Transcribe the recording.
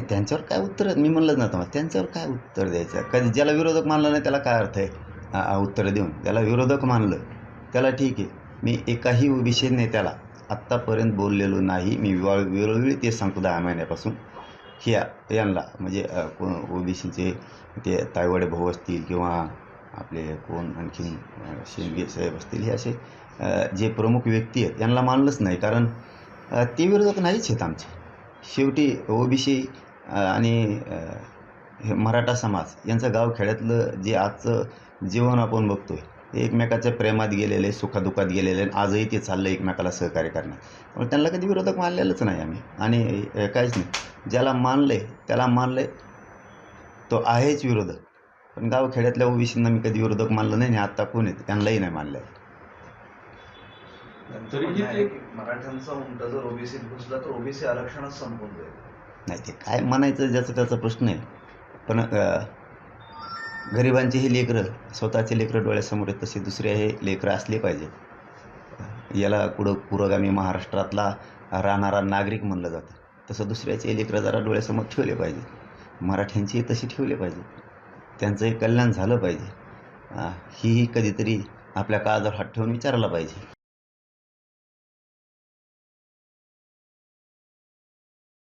नाही त्यांच्यावर काय उत्तर मी म्हणलंच ना तुम्हाला त्यांच्यावर काय उत्तर द्यायचं? कधी ज्याला विरोधक मानलं नाही त्याला काय अर्थ आहे? उत्तर देऊन. त्याला विरोधक मानलं त्याला ठीक आहे. मी एकाही विषय नेत्याला आत्तापर्यंत बोललेलो नाही. मी वेळ- वेळोवेळी ते सांगतो दहा महिन्यापासून. ह्या यांना म्हणजे कोण ओबीसीचे ते तायवाडे भाऊ असतील किंवा आपले कोण आणखीन अ, शेंडगे साहेब असतील हे असे जे प्रमुख व्यक्ती आहेत यांना मानलंच नाही. कारण ते विरोधक नाहीच आहेत आमचे. शेवटी ओबीसी आणि अ, हे मराठा समाज यांचं गावखेड्यातलं जे आजचं जीवन आपण बघतोय ते एकमेकाच्या प्रेमात गेलेले सुखादुखात गेलेले आणि आजही ते चाललं एकमेकाला सहकार्य करण्यात. त्यामुळे त्यांना कधी विरोधक मानलेलंच नाही आम्ही. आणि काहीच नाही. ज्याला मानलं आहे त्याला मानलं आहे तो आहेच विरोधक. पण गावखेड्यातल्या ओबीसींना मी कधी विरोधक मानलं नाही आणि आत्ता कोण आहेत त्यांनाही नाही मानलं आहे आहे मराठ्यांचा उमटा जर ओबीसी घुसला तर ओबीसी आरक्षणच संपून जाईल. नाही ते काय म्हणायचं ज्याचा त्याचा प्रश्न आहे. पण गरिबांचे गरिबांची ही लेकरं स्वतःचे लेकरं डोळ्यासमोर आहेत तसे दुसरे हे लेकरं असले पाहिजेत. याला पुढं पुरोगामी महाराष्ट्रातला राहणारा नागरिक म्हणलं जातं. तसं दुसऱ्याचे लेकरं जरा डोळ्यासमोर ठेवले पाहिजे मराठ्यांची तशी ठेवले पाहिजे त्यांचंही कल्याण झालं पाहिजे. हीही कधीतरी आपल्या काळावर हात ठेवून विचारायला पाहिजे.